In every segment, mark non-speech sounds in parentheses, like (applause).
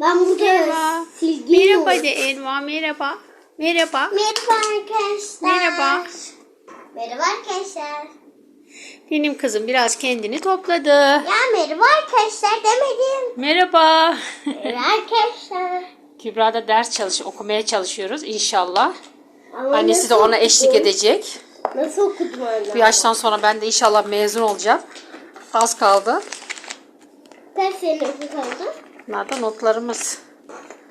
Ben burada Merhaba. silgi Merhaba yok. de Elva. Merhaba. Merhaba. Merhaba arkadaşlar. Merhaba. Merhaba arkadaşlar. Benim kızım biraz kendini topladı. Ya merhaba arkadaşlar demedim. Merhaba. Merhaba arkadaşlar. (laughs) Kübra da ders çalış, okumaya çalışıyoruz inşallah. Ama Annesi de ona eşlik okudun? edecek. Nasıl okudun anne? Bu yaştan sonra ben de inşallah mezun olacağım. Az kaldı. Kaç sene okudun? Bunlar da notlarımız.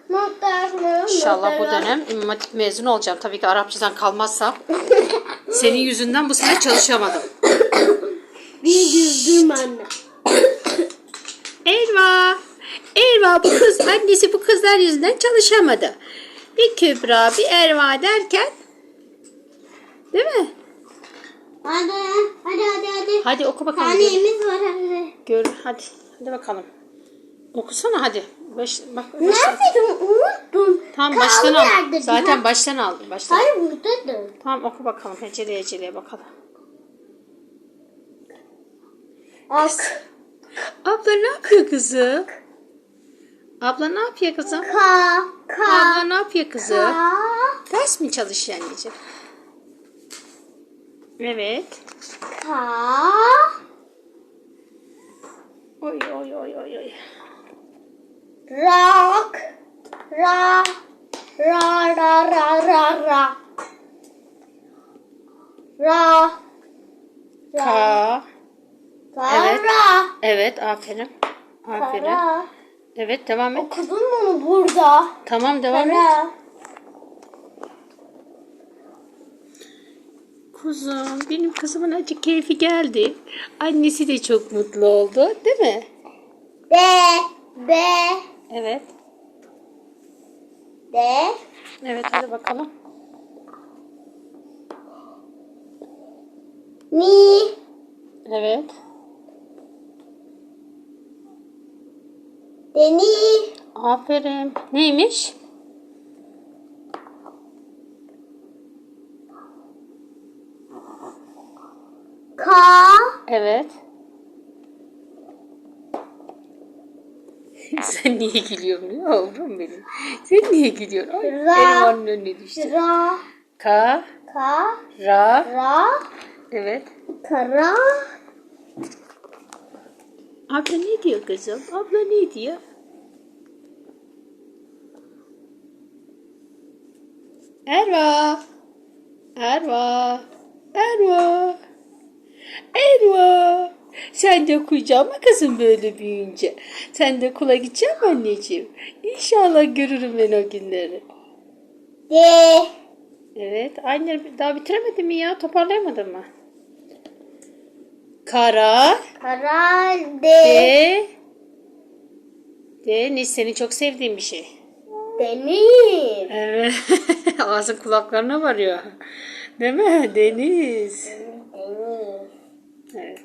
Notlar mı? İnşallah bu dönem İmam Hatip mezun olacağım. Tabii ki Arapçadan kalmazsam. (laughs) Senin yüzünden bu sene çalışamadım. (coughs) Bir düzdüm anne. (coughs) Elva. Elva bu kız annesi bu kızlar yüzünden çalışamadı. Bir Kübra bir Erva derken değil mi? Hadi hadi hadi hadi. Hadi oku bakalım. Tanemiz var hadi. gör hadi. Hadi bakalım. Okusana hadi. Baş, bak, başla. Neredeydin? Unuttum. Tamam Kaldı baştan al. yerde. Zaten Ha, baştan aldım. Baştan. Hayır buradadır. Tamam oku bakalım. Heceleye heceleye bakalım. Ak. Abla ne yapıyor kızım? Abla ne yapıyor kızım? Ka. Ka. Abla ne yapıyor kızım? Ka. Ders mi çalışıyor anneciğim? Evet. Ka. Oy oy oy oy oy. Rak. Ra. Ra ra ra ra ra. Ra. Ra. Ka. Ka. Evet. Ra. Evet aferin. Aferin. Ra. Evet devam et. Okudun mu onu burada? Tamam devam et. Kuzum benim kızımın acı keyfi geldi. Annesi de çok mutlu oldu değil mi? Be. Be. Evet. De. Evet hadi bakalım. Ni. Evet. Deni. Aferin. Neymiş? Ka. Evet. (laughs) Sen niye gülüyorsun yavrum benim? Sen niye gülüyorsun? Ay, Ra. Elvanın önüne düştü. Ra. Ka, Ka. ra, Ra. evet. Kara. Abla ne diyor kızım? Abla ne diyor? Erva. Erva. Erva. Erva. Sen de okuyacak mı kızım böyle büyüyünce? Sen de okula gidecek mi anneciğim? İnşallah görürüm ben o günleri. De. Evet. Anne daha bitiremedin mi ya? Toparlayamadın mı? Kara. Kara. De. De. De. Ne senin çok sevdiğin bir şey. Deniz. Evet. (laughs) Ağzın kulaklarına varıyor. Değil mi? Deniz. Deniz. Evet.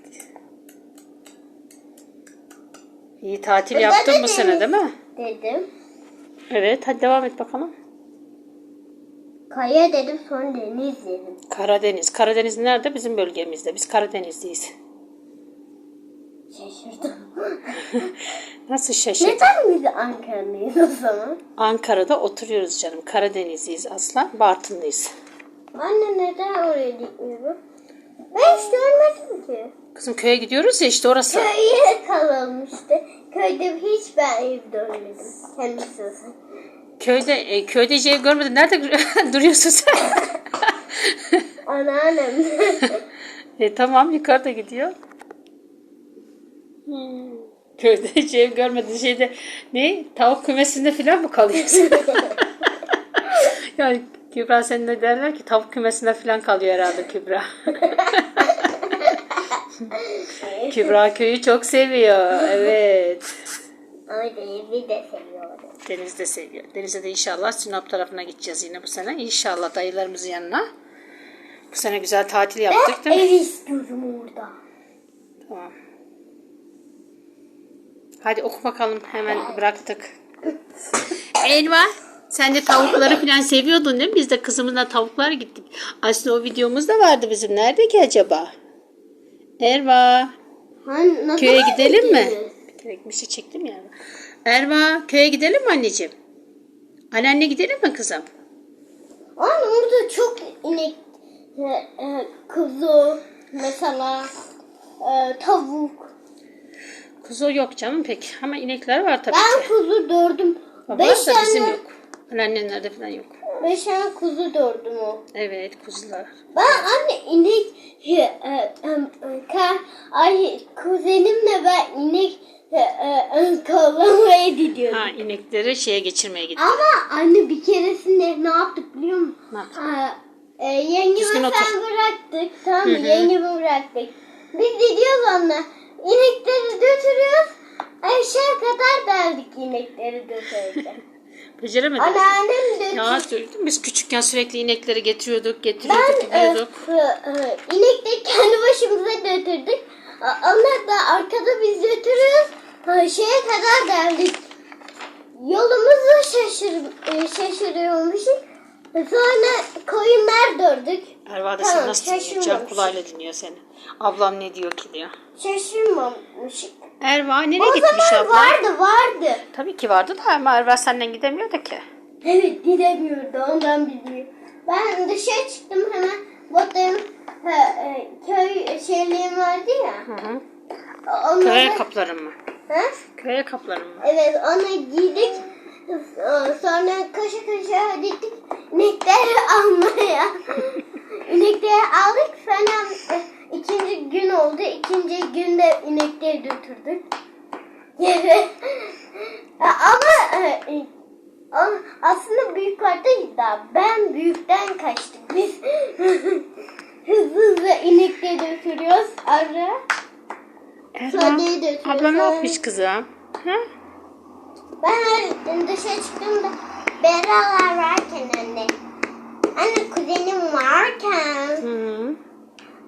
İyi tatil Burada yaptın bu sene değil mi? Dedim. Evet. Hadi devam et bakalım. Kaya dedim sonra deniz dedim. Karadeniz. Karadeniz nerede? Bizim bölgemizde. Biz Karadenizliyiz. Şaşırdım. (laughs) Nasıl şaşırdın? Neden biz Ankara'lıyız o zaman? Ankara'da oturuyoruz canım. Karadenizliyiz aslan. Bartınlıyız. Anne neden oraya gitmiyorum? Ben hiç görmedim ki. Kızım köye gidiyoruz ya işte orası. Köye kalalım işte. Köyde hiç ben ev görmedim. Kendisi. Köyde e, köyde hiç ev görmedin. Nerede (laughs) duruyorsun sen? (laughs) Anneannem. (laughs) e, tamam yukarıda gidiyor. Hmm. Köyde hiç ev görmedin. Şeyde ne? Tavuk kümesinde falan mı kalıyorsun? yani Kübra sen de derler ki tavuk kümesinde falan kalıyor herhalde Kübra. Kübra köyü çok seviyor. Evet. Ama evi de seviyorum. Deniz de seviyor. Deniz'e de inşallah Sinop tarafına gideceğiz yine bu sene. İnşallah dayılarımızın yanına. Bu sene güzel tatil yaptık değil mi? Ev istiyorum orada. Tamam. Hadi oku bakalım. Hemen bıraktık. Elva. Sen de tavukları falan seviyordun değil mi? Biz de kızımızla tavuklara gittik. Aslında o videomuz da vardı bizim. Nerede ki acaba? Erva. Hani, nasıl Köye gidelim mi? gideceğiz? Gerekmişi çektim ya. Erva köye gidelim mi anneciğim? Anneanne gidelim mi kızım? Anne orada çok inek, e, e, kuzu, mesela e, tavuk. Kuzu yok canım pek ama inekler var tabii Ben ki. kuzu gördüm. Baba Beş da bizim tane, yok. Anneannelerde falan yok. beş tane kuzu gördüm o. Evet kuzular. Ben anne inek ay kuzenimle ben inek e, e, e, kovalamaya gidiyordum. Ha inekleri şeye geçirmeye gitti. Ama anne bir keresinde ne yaptık biliyor musun? Ne yaptık? E, Düzgün yengemi otur. sen bıraktık. Tamam mı? Yengemi bıraktık. Biz gidiyoruz onunla. İnekleri götürüyoruz. Aşağı kadar derdik inekleri götürürken. (laughs) Beceremedik. Anneannem götürdü. Ya söyledim biz küçükken sürekli inekleri getiriyorduk, getiriyorduk, Ben e, gidiyorduk. e, e, inekleri kendi başımıza götürdük. Onlar da arkada biz götürüyoruz. Şeye kadar geldik. Yolumuzu şaşır, e, şaşırıyormuşuz. Sonra koyunlar gördük. Erva da Tamam, sen nasıl şaşırmamış. kulağıyla dinliyor seni. Ablam ne diyor ki diyor. Şaşırmamışız. Erva nereye O gitmiş zaman abla? vardı vardı. Tabii ki vardı da ama Erva senden gidemiyordu ki. Evet gidemiyordu ondan biliyor. Ben dışarı çıktım hemen botlarım ha, e, köy şeyliğim vardı ya. Hı hı. Onları, Köye kapların mı? Ha? Köye kapların mı? Evet onu giydik. Sonra koşa koşa gittik inekleri (laughs) almaya. inekleri aldık sonra e, ikinci gün oldu. İkinci günde inekleri götürdük. Ama e, e, ama aslında büyük kartaydı da ben büyükten kaçtık biz. (laughs) hızlı hızlı inekleri götürüyoruz. Köye götürüyor. abla ne yapmış kızım? Ha? Ben dışarı çıktığımda beralar varken anne. Anne kuzenim varken Hı.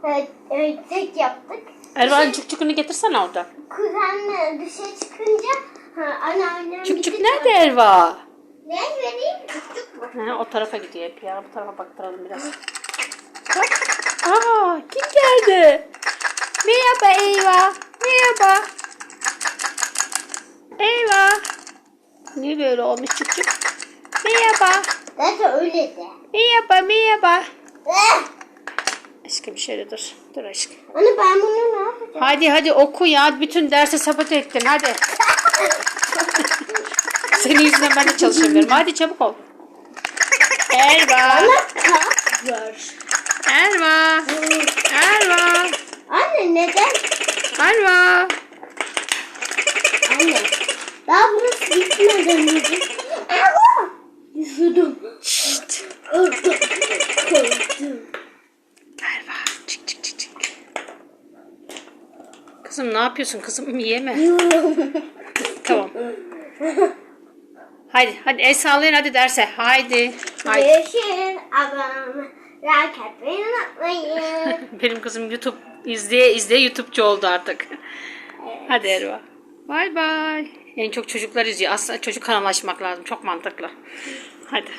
E, e, tek yaptık. Erva cukcukunu getirsene orada. Kuzenle dışarı çıkınca ha, anneannem Cukcuk bizi nerede. Erva? Ne vereyim? Çocuk mu? Ha, o tarafa gidiyor hep ya. Bu tarafa baktıralım biraz. Aa, kim geldi? Merhaba Eyva. Merhaba. Eyva. Niye böyle olmuş çocuk? Merhaba. Zaten öyle de. Merhaba, merhaba. Eh! Aşkım şöyle dur. Dur aşkım. Anne ben bunu ne yapacağım? Hadi hadi oku ya. Bütün dersi sabote ettin. Hadi. (laughs) Senin yüzünden ben de çalışamıyorum. Hadi çabuk ol. Erva. Ver. Erva. Erva. Anne neden? Erva. Anne. Daha burası bitmeden önce. Ama. Yürüdüm. Şşt. Korktum. Kızım ne yapıyorsun kızım? (laughs) Yeme. (laughs) Tamam. Hadi hadi el sallayın hadi derse. Haydi. Haydi. Görüşürüz ablam. Like atmayı unutmayın. (laughs) Benim kızım YouTube izleye izleye YouTube'cu oldu artık. Hadi Erva. Bay bay. En çok çocuklar izliyor. Aslında çocuk kanallaşmak lazım. Çok mantıklı. Hadi.